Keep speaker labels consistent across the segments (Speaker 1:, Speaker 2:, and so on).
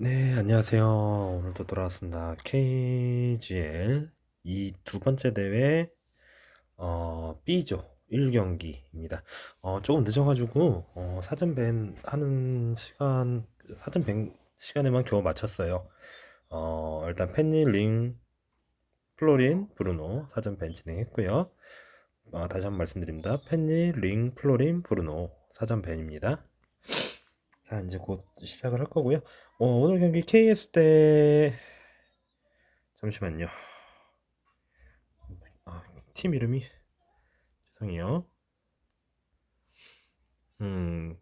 Speaker 1: 네, 안녕하세요. 오늘도 돌아왔습니다. KGL 이 두 번째 대회 어, B조 1경기입니다. 어, 조금 늦어가지고 어, 사전 밴 하는 시간 사전 밴 시간에만 겨우 마쳤어요. 어, 일단 펜니, 링, 플로린, 브루노 사전 밴 진행했고요. 어, 다시 한번 말씀드립니다. 펜니, 링, 플로린, 브루노 사전 밴입니다. 자, 이제 곧 시작을 할 거고요. 어, 오늘 경기 KS 때 잠시만요. 아, 팀 이름이 죄송해요. 음,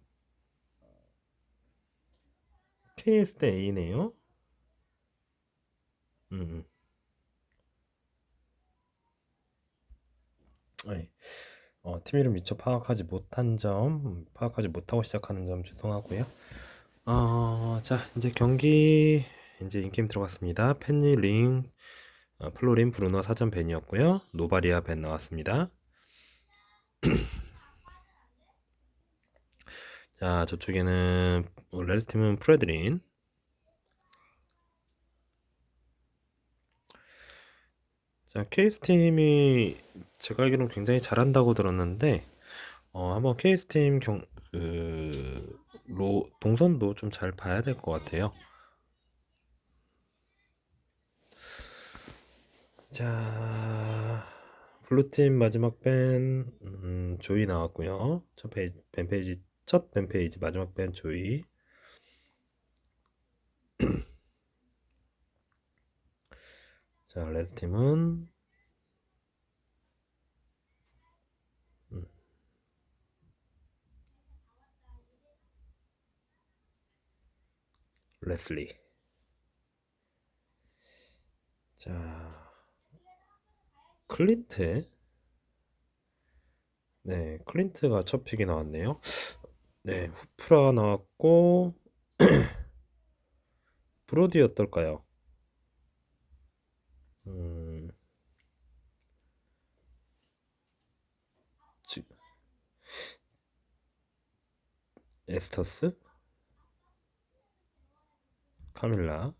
Speaker 1: KS 때 A네요. 음, 음. 네. 어, 팀 이름 미처 파악하지 못한 점, 음, 파악하지 못하고 시작하는 점 죄송하고요. 어, 자, 이제 경기 이제 인게임 들어갔습니다. 펜니, 링, 어, 플로린, 브루노 사전 밴이었고요. 노바리아 밴 나왔습니다. 자, 저쪽에는 어, 레드 팀은 프레드린. 자, 케이스 팀이 제가 알기로는 굉장히 잘한다고 들었는데 어, 한번 케이스 팀 경, 그, 로, 동선도 좀 잘 봐야 될 것 같아요. 자, 블루팀 마지막 밴, 음, 조이 나왔고요. 첫 페이지, 밴 페이지, 첫 밴 페이지 마지막 밴 조이. 자, 레드팀은 음, 레슬리. 자, 클린트. 네, 클린트가 첫 픽이 나왔네요. 네, 후프라 나왔고, 브로디 어떨까요? 음, 지- 에스터스? 카밀라?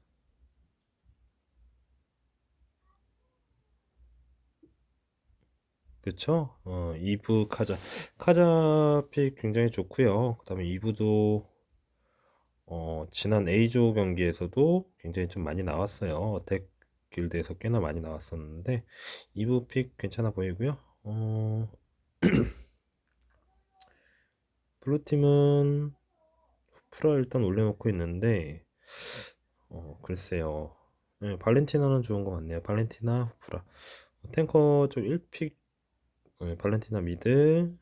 Speaker 1: 그쵸? 어, 2부 카자. 카자 픽 굉장히 좋고요. 그 다음에 2부도 어, 지난 A조 경기에서도 굉장히 좀 많이 나왔어요. 어택 길드에서 꽤나 많이 나왔었는데 2부 픽 괜찮아 보이고요. 어, 블루팀은 후프라 일단 올려놓고 있는데 어, 글쎄요. 네, 발렌티나는 좋은 것 같네요. 발렌티나, 후프라. 탱커 쪽 1픽 네, 발렌티나 미드,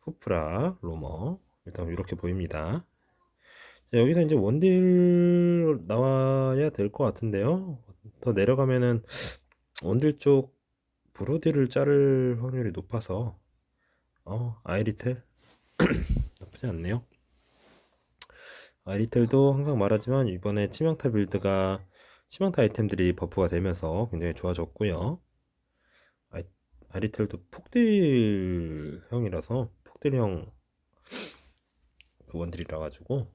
Speaker 1: 후프라, 로머. 일단 이렇게 보입니다. 자, 여기서 이제 원딜 나와야 될 것 같은데요. 더 내려가면은 원딜 쪽 브로디를 자를 확률이 높아서 어, 아이리텔 나쁘지 않네요. 아이리텔도 항상 말하지만 이번에 치명타 빌드가 치명타 아이템들이 버프가 되면서 굉장히 좋아졌고요. 아이, 아이리텔도 폭딜형이라서 폭딜형 그 원딜이라 가지고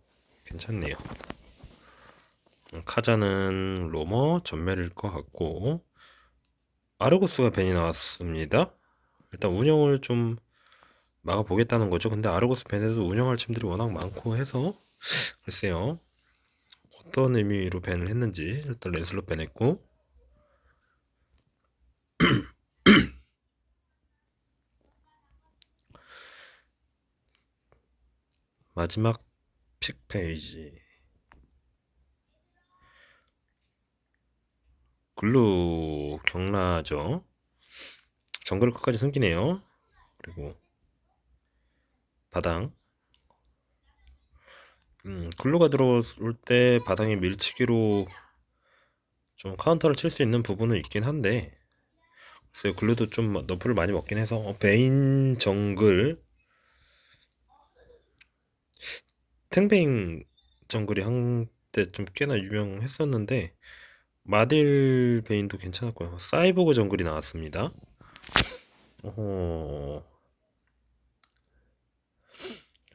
Speaker 1: 괜찮네요. 음, 카자는 로머 전멸일 것 같고 아르고스가 벤이 나왔습니다. 일단 운영을 좀 막아보겠다는 거죠. 근데 아르고스 벤에도 운영할 팀들이 워낙 많고 해서 글쎄요. 어떤 의미로 밴을 했는지 일단 렌슬로 밴했고 마지막 픽 페이지 글루 경라죠. 정글 끝까지 숨기네요. 그리고 바당 음, 글루가 들어올 때 바닥에 밀치기로 좀 카운터를 칠 수 있는 부분은 있긴 한데 글쎄요 글루도 좀 너프를 많이 먹긴 해서 어, 베인 정글 탱베인 정글이 한때 좀 꽤나 유명했었는데 마딜 베인도 괜찮았고요. 사이보그 정글이 나왔습니다. 어허.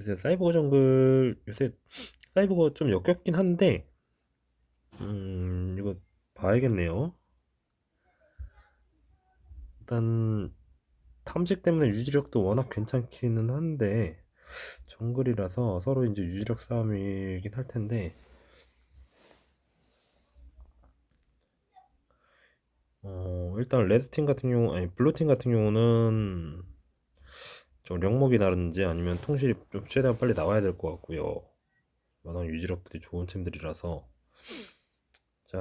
Speaker 1: 요새 사이보그 정글 요새 사이버가 좀 역겹긴 한데 음 이거 봐야겠네요. 일단 탐직 때문에 유지력도 워낙 괜찮기는 한데 정글이라서 서로 이제 유지력 싸움이긴 할 텐데. 어 일단 레드팀 같은 경우 아니 블루팀 같은 경우는 좀 령목이라든지 아니면 통실이 좀 최대한 빨리 나와야 될 것 같고요. 워낙 유지력들이 좋은 팀들이라서. 자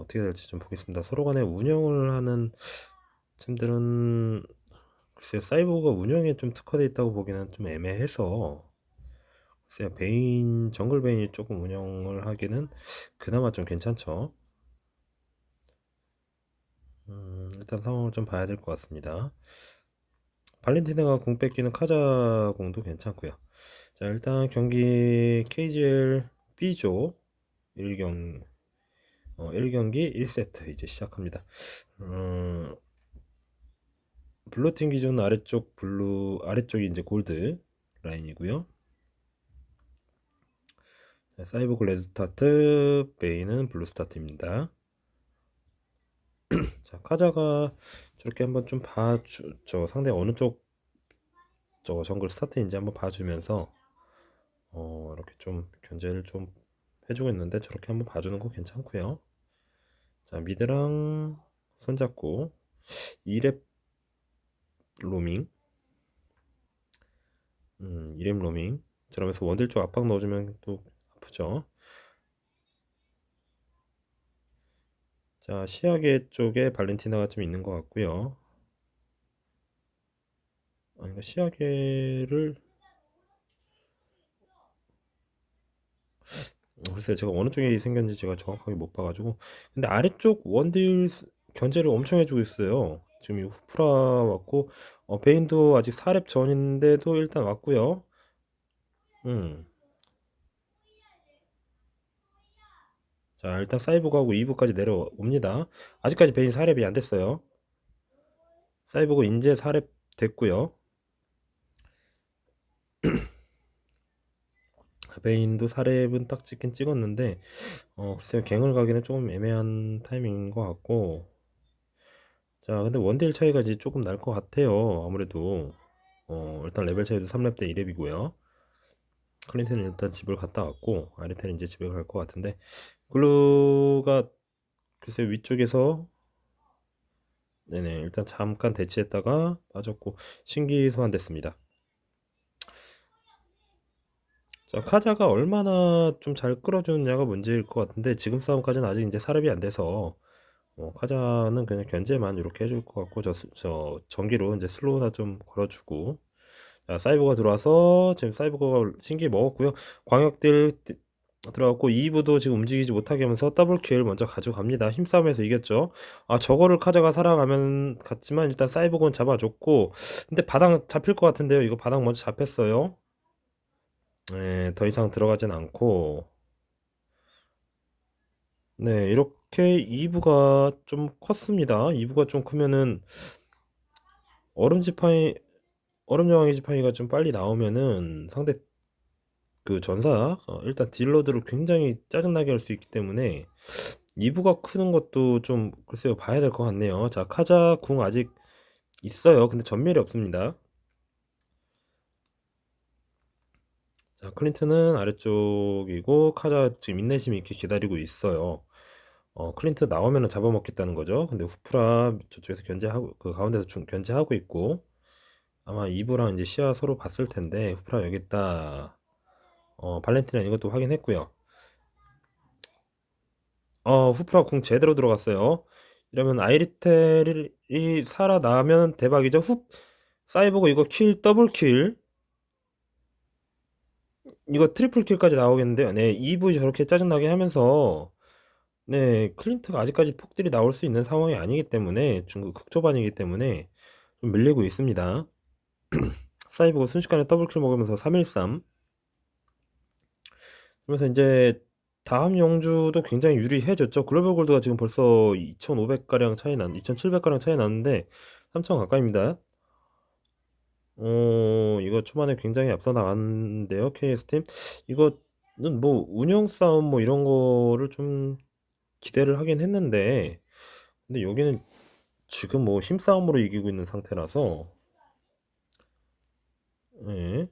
Speaker 1: 어떻게 될지 좀 보겠습니다. 서로 간에 운영을 하는 팀들은 글쎄요 사이버가 운영에 좀 특화되어 있다고 보기는 좀 애매해서 글쎄요 베인 정글 베인이 조금 운영을 하기는 그나마 좀 괜찮죠. 음, 일단 상황을 좀 봐야 될 것 같습니다. 발렌티나가 공 뺏기는 카자 공도 괜찮고요. 자 일단 경기 KGL B조 1경 어, 1경기 1세트 이제 시작합니다. 음, 블루팀 기준 아래쪽 블루 아래쪽이 이제 골드 라인이고요. 자, 사이버글 레드 스타트, 베이는 블루 스타트입니다. 자, 카자가 저렇게 한번 좀 봐주, 저 상대 어느 쪽, 저 정글 스타트인지 한번 봐주면서, 어, 이렇게 좀 견제를 좀 해주고 있는데 저렇게 한번 봐주는 거 괜찮고요. 자, 미드랑 손잡고 2렙 로밍. 음, 2렙 로밍. 저러면서 원딜 쪽 압박 넣어주면 또 아프죠. 자 시야계 쪽에 발렌티나가 좀 있는 것 같고요. 아니 시야계를 글쎄요 제가 어느 쪽에 생겼는지 제가 정확하게 못 봐가지고. 근데 아래쪽 원딜 견제를 엄청 해주고 있어요 지금 이 후프라 왔고 어, 베인도 아직 4렙 전인데도 일단 왔고요. 음. 자 일단 사이버그하고 2부까지 내려옵니다. 아직까지 베인 4렙이 안 됐어요. 사이버그 인제 4렙 됐고요. 베인도 4렙은 딱 찍긴 찍었는데 어 글쎄요. 갱을 가기는 조금 애매한 타이밍인 것 같고 자 근데 원딜 차이가 이제 조금 날 것 같아요 아무래도. 어 일단 레벨 차이도 3렙 대 2렙이고요. 클린트는 일단 집을 갔다 왔고 아리테는 이제 집에 갈 것 같은데 글루가 글쎄 위쪽에서 네네 일단 잠깐 대치했다가 빠졌고 신기 소환됐습니다. 자 카자가 얼마나 좀 잘 끌어주느냐가 문제일 것 같은데 지금 싸움까지는 아직 이제 사렙이 안 돼서 어, 카자는 그냥 견제만 이렇게 해줄 것 같고 저, 저 전기로 이제 슬로우나 좀 걸어주고. 자 사이버가 들어와서 지금 사이버가 신기 먹었고요. 광역딜 들어갔고 2부도 지금 움직이지 못하게 하면서 더블 킬 먼저 가져갑니다. 힘싸움에서 이겼죠. 아 저거를 카자가 살아가면 갔지만 일단 사이버건 잡아줬고 근데 바닥 잡힐 것 같은데요. 이거 바닥 먼저 잡혔어요. 네, 더 이상 들어가진 않고. 네, 이렇게 2부가 좀 컸습니다. 2부가 좀 크면은 얼음 지팡이 얼음 여왕의 지팡이가 좀 빨리 나오면은 상대 그 전사 어, 일단 딜러들을 굉장히 짜증나게 할 수 있기 때문에 2부가 크는 것도 좀 글쎄요 봐야 될 것 같네요. 자 카자 궁 아직 있어요. 근데 전멸이 없습니다. 자, 클린트는 아래쪽이고 카자 지금 인내심이 있게 기다리고 있어요. 어, 클린트 나오면 잡아먹겠다는 거죠. 근데 후프라 저쪽에서 견제하고 그 가운데서 중, 견제하고 있고 아마 이브랑 이제 시야 서로 봤을 텐데 후프라 여기 있다. 어, 발렌티나 이것도 확인했고요. 어, 후프라 궁 제대로 들어갔어요. 이러면 아이리텔이 살아나면 대박이죠. 후 사이버가 이거 킬 더블 킬 이거 트리플 킬까지 나오겠는데요. 네, 2부 저렇게 짜증나게 하면서 네, 클린트가 아직까지 폭들이 나올 수 있는 상황이 아니기 때문에 중국 극초반이기 때문에 좀 밀리고 있습니다. 사이버가 순식간에 더블킬 먹으면서 313 그러면서 이제 다음 영주도 굉장히 유리해졌죠. 글로벌 골드가 지금 벌써 2,500가량 차이 난, 2,700가량 차이 났는데 3,000 가까이입니다. 어, 이거 초반에 굉장히 앞서 나갔는데요. KS팀. 이거 뭐 운영 싸움 뭐 이런 거를 좀 기대를 하긴 했는데 근데 여기는 지금 뭐 힘싸움으로 이기고 있는 상태라서 예.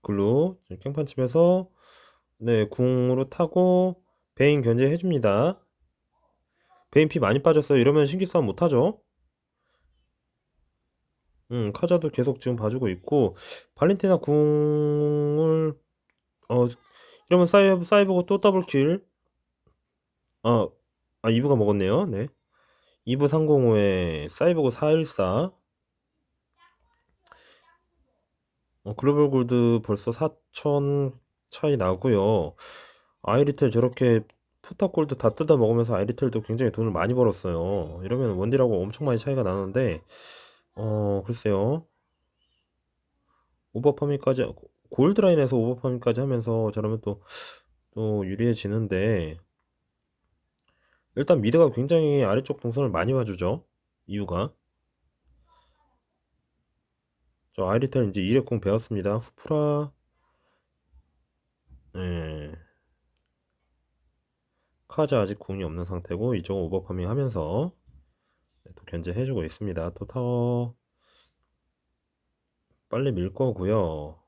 Speaker 1: 글로 깽판 치면서 네 궁으로 타고 베인 견제해 줍니다. 베인 피 많이 빠졌어요. 이러면 신기 싸움 못 하죠. 음 카자도 계속 지금 봐주고 있고 발렌티나 궁을 어 이러면 사이버 사이버가 또 더블킬 아, 아 2부가 먹었네요. 네 2부 305에 사이버고 414 어, 글로벌 골드 벌써 4천 차이 나고요. 아이리텔 저렇게 포탑 골드 다 뜯어 먹으면서 아이리텔도 굉장히 돈을 많이 벌었어요. 이러면 원딜하고 엄청 많이 차이가 나는데 어 글쎄요. 오버파밍까지 골드라인에서 오버파밍까지 하면서 저러면 또 또 유리해지는데 일단 미드가 굉장히 아래쪽 동선을 많이 봐주죠. 이유가 저 아이리텔 이제 이레콩 배웠습니다. 후프라 예. 카자 아직 궁이 없는 상태고 이쪽 오버파밍 하면서 네, 또 견제해주고 있습니다. 또 타워 빨리 밀 거고요.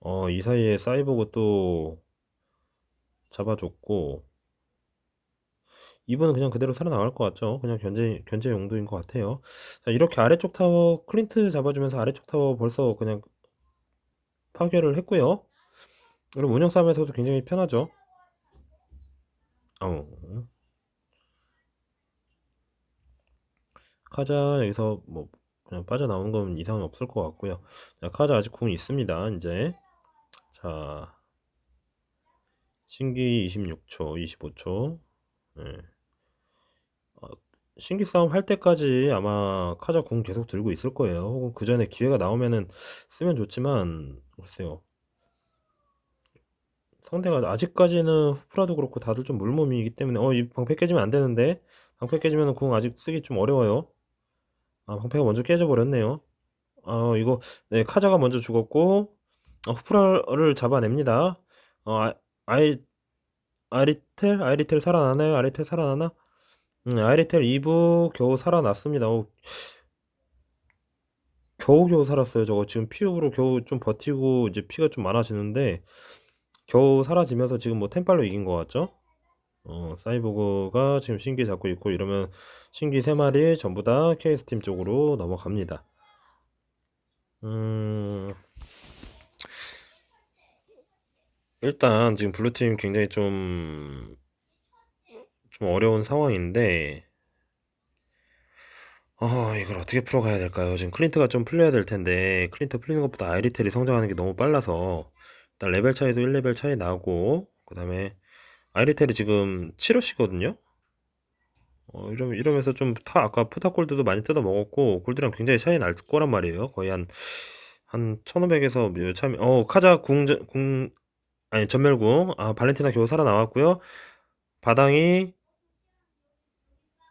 Speaker 1: 어, 이 사이에 사이보그 또 잡아줬고 이분은 그냥 그대로 살아나갈 것 같죠? 그냥 견제 견제 용도인 것 같아요. 자, 이렇게 아래쪽 타워 클린트 잡아주면서 아래쪽 타워 벌써 그냥 파괴를 했고요. 그럼 운영 싸움에서도 굉장히 편하죠. 어. 카자 여기서 뭐 그냥 빠져나오는 건 이상이 없을 것 같고요. 자, 카자 아직 궁이 있습니다. 이제 자 신기 26초, 25초. 네. 어, 신기 싸움 할 때까지 아마 카자 궁 계속 들고 있을 거예요. 혹은 그 전에 기회가 나오면은 쓰면 좋지만 글쎄요. 상대가 아직까지는 후프라도 그렇고 다들 좀 물몸이기 때문에 어 이 방패 깨지면 안 되는데 방패 깨지면 궁 아직 쓰기 좀 어려워요. 아 방패가 먼저 깨져버렸네요. 어 이거 네 카자가 먼저 죽었고 어, 후프라를 잡아냅니다. 어 아, 아이 아리텔 아리텔 살아나나요? 아리텔 살아나나? 음, 아리텔 2부 겨우 살아났습니다. 어, 겨우겨우 살았어요. 저거 지금 피읍으로 겨우 좀 버티고 이제 피가 좀 많아지는데 겨우 사라지면서 지금 뭐 템빨로 이긴 것 같죠? 어, 사이보그가 지금 신기 잡고 있고 이러면 신기 3마리 전부 다 KS팀 쪽으로 넘어갑니다. 음, 일단 지금 블루팀 굉장히 좀, 좀 어려운 상황인데, 아, 이걸 어떻게 풀어가야 될까요? 지금 클린트가 좀 풀려야 될 텐데, 클린트 풀리는 것보다 아이리텔이 성장하는 게 너무 빨라서, 일단 레벨 차이도 1레벨 차이 나고, 그 다음에 아이리텔이 지금 7호시거든요? 어, 이러, 이러면서 좀 타, 아까 푸타골드도 많이 뜯어 먹었고, 골드랑 굉장히 차이 날 거란 말이에요. 거의 한, 한 1500에서 몇 참, 어, 카자 궁, 궁, 아니, 전멸궁. 아, 발렌티나 겨우 살아나왔고요. 바당이,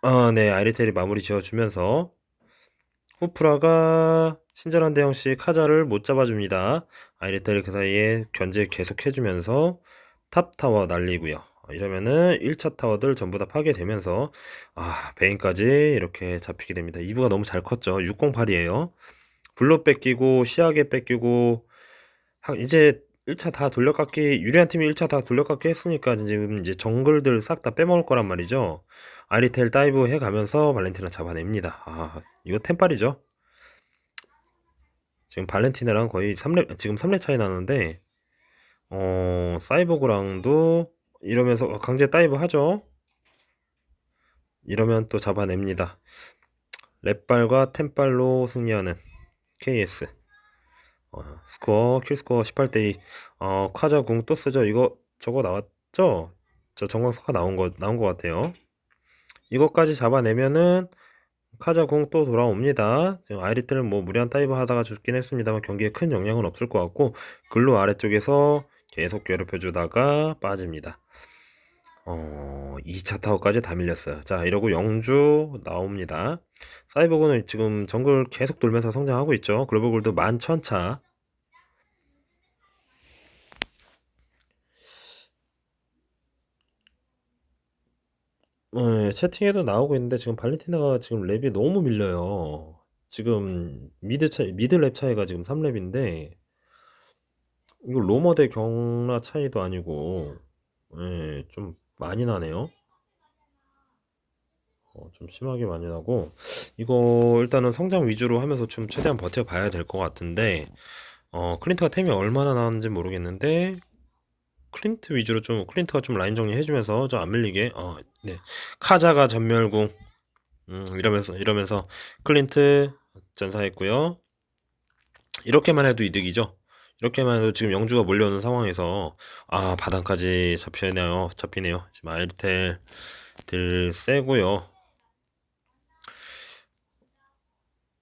Speaker 1: 아, 네, 아이리텔이 마무리 지어주면서, 후프라가 친절한 대형씨 카자를 못 잡아줍니다. 아이리텔이 그 사이에 견제 계속 해주면서, 탑타워 날리고요. 이러면은 1차 타워들 전부 다 파괴되면서 아 베인까지 이렇게 잡히게 됩니다. 2부가 너무 잘 컸죠. 608이에요. 블루 뺏기고 시야게 뺏기고 하, 이제 1차 다 돌려깎기 유리한 팀이 1차 다 돌려깎기 했으니까 지금 이제 정글들 싹 다 빼먹을 거란 말이죠. 아리텔 다이브 해가면서 발렌티나 잡아냅니다. 아 이거 템빨이죠. 지금 발렌티나랑 거의 3렙 지금 3렙 차이 나는데 어, 사이버그랑도 이러면서 강제 다이브 하죠. 이러면 또 잡아냅니다. 랩발과 템발로 승리하는 KS. 어, 스코어, 킬스코어 18대2. 어, 카자 궁 또 쓰죠. 이거, 저거 나왔죠? 저 정광석화 나온 거, 나온 거 같아요. 이것까지 잡아내면은 카자 궁또 돌아옵니다. 지금 아이리트는 뭐 무리한 다이브 하다가 죽긴 했습니다만 경기에 큰 영향은 없을 것 같고 글로 아래쪽에서 계속 괴롭혀주다가 빠집니다. 어, 2차 타워까지 다 밀렸어요. 자, 이러고 영주 나옵니다. 사이버고는 지금 정글 계속 돌면서 성장하고 있죠. 글로벌 골드 11,000차. 네, 채팅에도 나오고 있는데 지금 발렌티나가 지금 랩이 너무 밀려요. 지금 미드 차이, 미드 랩 차이가 지금 3 랩인데 이거 로머 대 경라 차이도 아니고 예, 좀 많이 나네요. 어, 좀 심하게 많이 나고 이거 일단은 성장 위주로 하면서 좀 최대한 버텨 봐야 될 것 같은데 어, 클린트가 템이 얼마나 나왔는지 모르겠는데 클린트 위주로 좀 클린트가 좀 라인 정리해 주면서 좀 안 밀리게 어, 네 카자가 전멸궁 음, 이러면서 이러면서 클린트 전사했고요. 이렇게만 해도 이득이죠. 이렇게만 해도 지금 영주가 몰려오는 상황에서 아 바닥까지 잡히네요. 잡히네요. 지금 아이텔 들 세고요.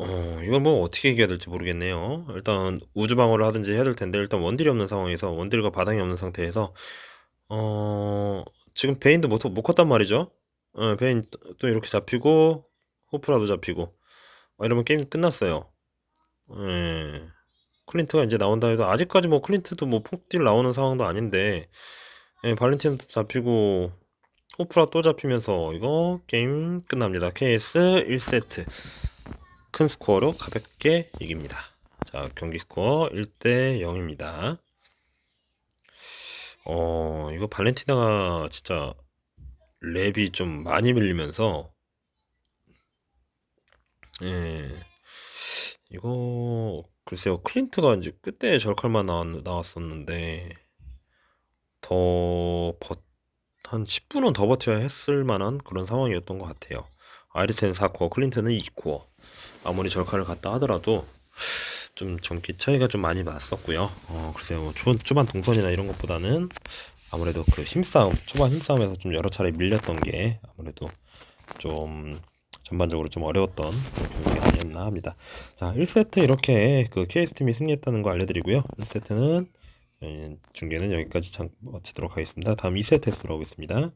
Speaker 1: 어, 이건 뭐 어떻게 이겨야 될지 모르겠네요. 일단 우주 방어를 하든지 해야 될 텐데 일단 원딜이 없는 상황에서 원딜과 바닥이 없는 상태에서 어, 지금 베인도 못, 못 컸단 말이죠. 어, 베인 또- 또 이렇게 잡히고 호프라도 잡히고 어, 이러면 게임 끝났어요. 예. 클린트가 이제 나온다 해도 아직까지 뭐 클린트도 뭐 폭딜 나오는 상황도 아닌데 예, 발렌티노도 잡히고 호프라 또 잡히면서 이거 게임 끝납니다. KS 1세트 큰 스코어로 가볍게 이깁니다. 자 경기 스코어 1대 0입니다. 어 이거 발렌티나가 진짜 랩이 좀 많이 밀리면서 예 이거 글쎄요 클린트가 이제 그때 절칼만 나왔, 나왔었는데 더 버, 한 10분은 더 버텨야 했을 만한 그런 상황이었던 것 같아요. 아이리텐 4코어, 클린트는 2코어. 아무리 절칼을 갔다 하더라도 좀 전기 차이가 좀 많이 났었고요. 어, 글쎄요, 뭐 초, 초반 동선이나 이런 것보다는 아무래도 그 힘싸움, 초반 힘싸움에서 좀 여러 차례 밀렸던 게 아무래도 좀 전반적으로 좀 어려웠던 경기 아니었나 합니다. 자, 1세트 이렇게 그 KS팀이 승리했다는 거 알려드리고요. 1세트는 중계는 여기까지 장, 마치도록 하겠습니다. 다음 2세트에서 돌아오겠습니다.